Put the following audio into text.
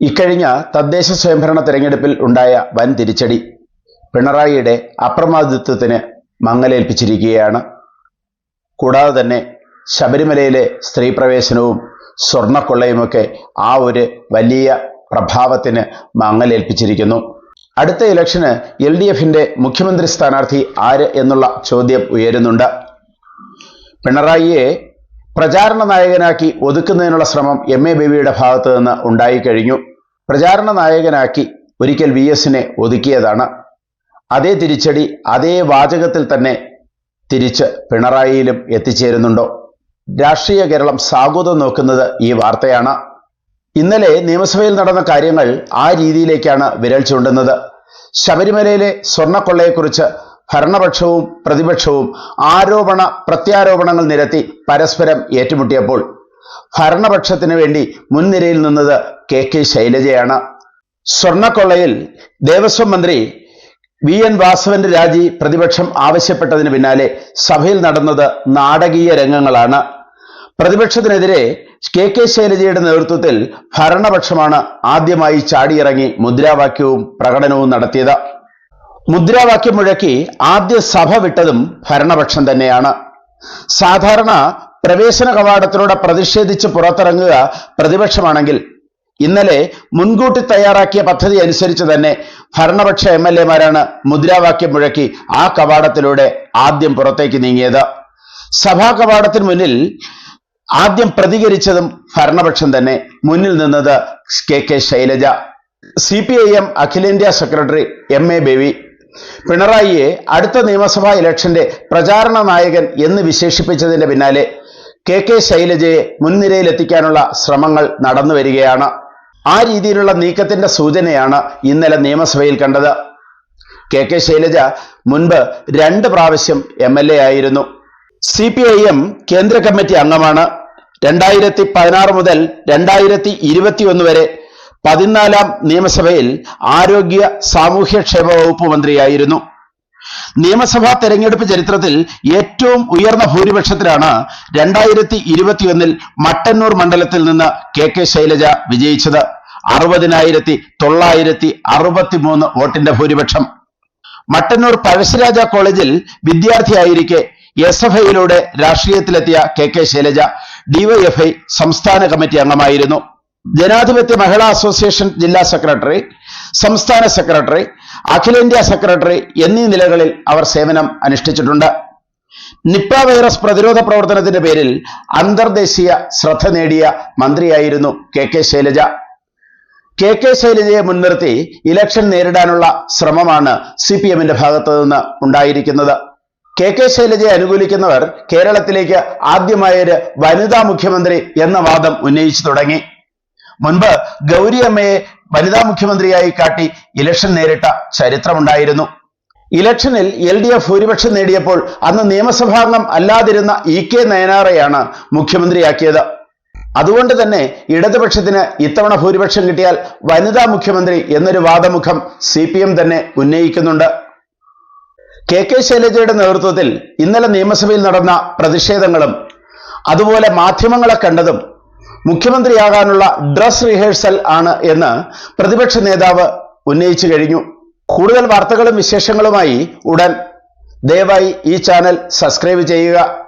ഇക്കഴിഞ്ഞ തദ്ദേശ സ്വയംഭരണ തെരഞ്ഞെടുപ്പിൽ ഉണ്ടായ വൻ തിരിച്ചടി പിണറായിയുടെ അപ്രമാദിത്വത്തിന് മങ്ങലേൽപ്പിച്ചിരിക്കുകയാണ്. കൂടാതെ തന്നെ ശബരിമലയിലെ സ്ത്രീ പ്രവേശനവും സ്വർണക്കൊള്ളയുമൊക്കെ ആ ഒരു വലിയ പ്രഭാവത്തിന് മങ്ങലേൽപ്പിച്ചിരിക്കുന്നു. അടുത്ത ഇലക്ഷന് എൽ ഡി എഫിന്റെ മുഖ്യമന്ത്രി സ്ഥാനാർത്ഥി ആര് എന്നുള്ള ചോദ്യം ഉയരുന്നുണ്ട്. പിണറായിയെ പ്രചാരണ നായകനാക്കി ഒതുക്കുന്നതിനുള്ള ശ്രമം എം എ ബേബിയുടെ ഭാഗത്തു നിന്ന് ഉണ്ടായിക്കഴിഞ്ഞു പ്രചാരണ നായകനാക്കി ഒരിക്കൽ വി എസിനെ ഒതുക്കിയതാണ്. അതേ തിരിച്ചടി അതേ വാചകത്തിൽ തന്നെ തിരിച്ച് പിണറായിയിലും എത്തിച്ചേരുന്നുണ്ടോ? രാഷ്ട്രീയ കേരളം സാഗുത നോക്കുന്നത് ഈ വാർത്തയാണ്. ഇന്നലെ നിയമസഭയിൽ നടന്ന കാര്യങ്ങൾ ആ രീതിയിലേക്കാണ് വിരൽ ചൂണ്ടുന്നത്. ശബരിമലയിലെ സ്വർണക്കൊള്ളയെക്കുറിച്ച് ഭരണപക്ഷവും പ്രതിപക്ഷവും ആരോപണ പ്രത്യാരോപണങ്ങൾ നിരത്തി പരസ്പരം ഏറ്റുമുട്ടിയപ്പോൾ ഭരണപക്ഷത്തിന് വേണ്ടി മുൻനിരയിൽ നിന്നത് കെ കെ ശൈലജയാണ്. സ്വർണക്കൊള്ളയിൽ ദേവസ്വം മന്ത്രി വി എൻ വാസവന്റെ രാജി പ്രതിപക്ഷം ആവശ്യപ്പെട്ടതിന് പിന്നാലെ സഭയിൽ നടന്നത് നാടകീയ രംഗങ്ങളാണ്. പ്രതിപക്ഷത്തിനെതിരെ കെ കെ ശൈലജയുടെ നേതൃത്വത്തിൽ ഭരണപക്ഷമാണ് ആദ്യമായി ചാടിയിറങ്ങി മുദ്രാവാക്യവും പ്രകടനവും നടത്തിയത്. മുദ്രാവാക്യം മുഴക്കി ആദ്യ സഭ വിട്ടതും ഭരണപക്ഷം തന്നെയാണ്. സാധാരണ പ്രവേശന കവാടത്തിലൂടെ പ്രതിഷേധിച്ച് പുറത്തിറങ്ങുക പ്രതിപക്ഷമാണെങ്കിൽ ഇന്നലെ മുൻകൂട്ടി തയ്യാറാക്കിയ പദ്ധതി അനുസരിച്ച് തന്നെ ഭരണപക്ഷ എം എൽ എമാരാണ് മുദ്രാവാക്യം മുഴക്കി ആ കവാടത്തിലൂടെ ആദ്യം പുറത്തേക്ക് നീങ്ങിയത്. സഭാ കവാടത്തിന് മുന്നിൽ ആദ്യം പ്രതികരിച്ചതും ഭരണപക്ഷം തന്നെ. മുന്നിൽ നിന്നത് K K Shailaja. C P I M അഖിലേന്ത്യാ സെക്രട്ടറി എം എ ബേബി പിണറായിയെ അടുത്ത നിയമസഭാ ഇലക്ഷന്റെ പ്രചാരണ നായകൻ എന്ന് വിശേഷിപ്പിച്ചതിന്റെ പിന്നാലെ കെ കെ ശൈലജയെ മുൻനിരയിലെത്തിക്കാനുള്ള ശ്രമങ്ങൾ നടന്നു വരികയാണ്. ആ രീതിയിലുള്ള നീക്കത്തിന്റെ സൂചനയാണ് ഇന്നലെ നിയമസഭയിൽ കണ്ടത്. കെ കെ ശൈലജ മുൻപ് രണ്ട് പ്രാവശ്യം എം എൽ എ ആയിരുന്നു. സി പി ഐ എം കേന്ദ്ര കമ്മിറ്റി അംഗമാണ്. രണ്ടായിരത്തി പതിനാറ് മുതൽ രണ്ടായിരത്തി ഇരുപത്തിയൊന്ന് വരെ പതിനാലാം നിയമസഭയിൽ ആരോഗ്യ സാമൂഹ്യക്ഷേമ വകുപ്പ് മന്ത്രിയായിരുന്നു. നിയമസഭാ തെരഞ്ഞെടുപ്പ് ചരിത്രത്തിൽ ഏറ്റവും ഉയർന്ന ഭൂരിപക്ഷത്തിലാണ് രണ്ടായിരത്തി ഇരുപത്തിയൊന്നിൽ മട്ടന്നൂർ മണ്ഡലത്തിൽ നിന്ന് കെ കെ ശൈലജ വിജയിച്ചത്. അറുപതിനായിരത്തി തൊള്ളായിരത്തി അറുപത്തി മൂന്ന് വോട്ടിന്റെ ഭൂരിപക്ഷം. മട്ടന്നൂർ പഴശ്ശിരാജ കോളേജിൽ വിദ്യാർത്ഥിയായിരിക്കെ എസ് എഫ് ഐയിലൂടെ രാഷ്ട്രീയത്തിലെത്തിയ കെ കെ ശൈലജ ഡിവൈഎഫ്ഐ സംസ്ഥാന കമ്മിറ്റി അംഗമായിരുന്നു. ജനാധിപത്യ മഹിളാ അസോസിയേഷൻ ജില്ലാ സെക്രട്ടറി സംസ്ഥാന സെക്രട്ടറി അഖിലേന്ത്യാ സെക്രട്ടറി എന്നീ നിലകളിൽ അവർ സേവനം അനുഷ്ഠിച്ചിട്ടുണ്ട്. നിപ്പ വൈറസ് പ്രതിരോധ പ്രവർത്തനത്തിന്റെ പേരിൽ അന്തർദേശീയ ശ്രദ്ധ നേടിയ മന്ത്രിയായിരുന്നു K K Shailaja. K K ശൈലജയെ മുൻനിർത്തി ഇലക്ഷൻ നേരിടാനുള്ള ശ്രമമാണ് സി പി എമ്മിന്റെ ഭാഗത്തു നിന്ന് ഉണ്ടായിരിക്കുന്നത്. കെ കെ ശൈലജയെ അനുകൂലിക്കുന്നവർ കേരളത്തിലേക്ക് ആദ്യമായൊരു വനിതാ മുഖ്യമന്ത്രി എന്ന വാദം ഉന്നയിച്ചു തുടങ്ങി. മുൻപ് ഗൗരിയമ്മയെ വനിതാ മുഖ്യമന്ത്രിയായി കാട്ടി ഇലക്ഷൻ നേരിട്ട ചരിത്രമുണ്ടായിരുന്നു. ഇലക്ഷനിൽ എൽ ഡി എഫ് ഭൂരിപക്ഷം നേടിയപ്പോൾ അന്ന് നിയമസഭാംഗം അല്ലാതിരുന്ന ഇ കെ നയനാറയാണ് മുഖ്യമന്ത്രിയാക്കിയത്. അതുകൊണ്ട് തന്നെ ഇടതുപക്ഷത്തിന് ഇത്തവണ ഭൂരിപക്ഷം കിട്ടിയാൽ വനിതാ മുഖ്യമന്ത്രി എന്നൊരു വാദമുഖം സി തന്നെ ഉന്നയിക്കുന്നുണ്ട്. കെ കെ ശൈലജയുടെ നേതൃത്വത്തിൽ ഇന്നലെ നിയമസഭയിൽ നടന്ന പ്രതിഷേധങ്ങളും അതുപോലെ മാധ്യമങ്ങളെ കണ്ടതും മുഖ്യമന്ത്രിയാകാനുള്ള ഡ്രസ് റിഹേഴ്സൽ ആണ് എന്ന് പ്രതിപക്ഷ നേതാവ് ഉന്നയിച്ചു കഴിഞ്ഞു. കൂടുതൽ വാർത്തകളും വിശേഷങ്ങളുമായി ഉടൻ ദയവായി ഈ ചാനൽ സബ്സ്ക്രൈബ് ചെയ്യുക.